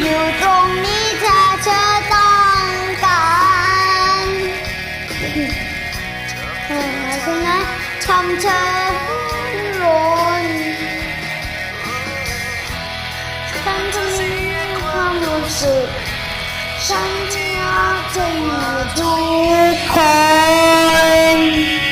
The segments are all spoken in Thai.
อยู่ตรงนี้ถ้าเธอต้องการเออช่ไหมทำเธอร้อนฉันจะมีควารู้สึกฉันกจะอยู่ทุกคน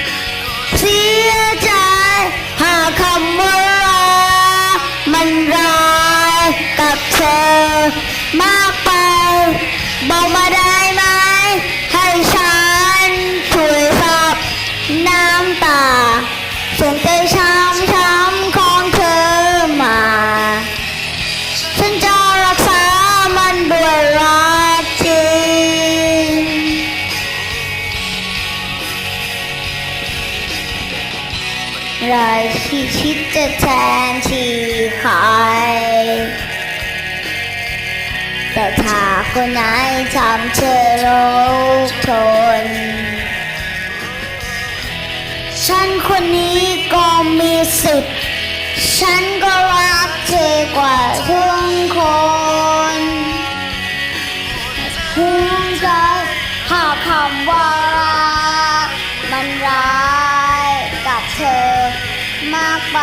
ไรที่คิดจะแทนที่ใครแต่ถ้าคนไหนทำเธอโรคทน ฉันคนนี้ก็มีสิทธิ์ ฉันก็รักเธอกว่าทุกคนภูมิใจหากคำว่ารักมันรัก ไป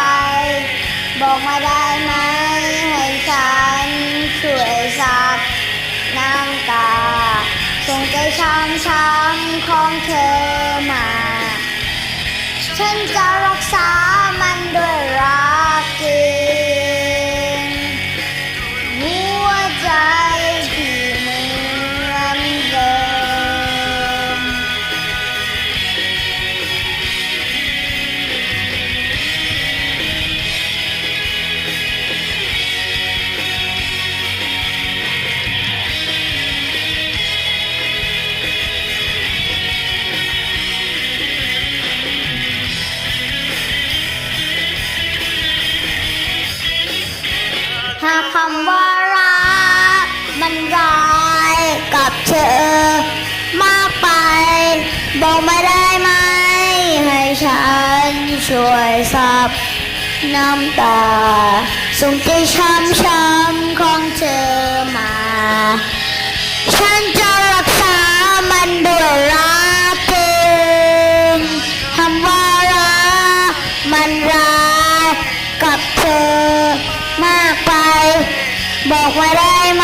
บอกมาได้ไหมให้ฉันช่วยซับน้ำตา ส่งใจช้ำช้ำของเธอมา ฉันจะรักษาาคำว่ารัก มันร้ายกับเธอ มากไป บอกไมาได้ไหม ให้ฉันช่วยซับน้ำตาส่งใจช้ำช้ำของเธอมา ฉันจะรักษามันด้วยรักจริงคำว่ารักมันร้า บอกมาได้ไหม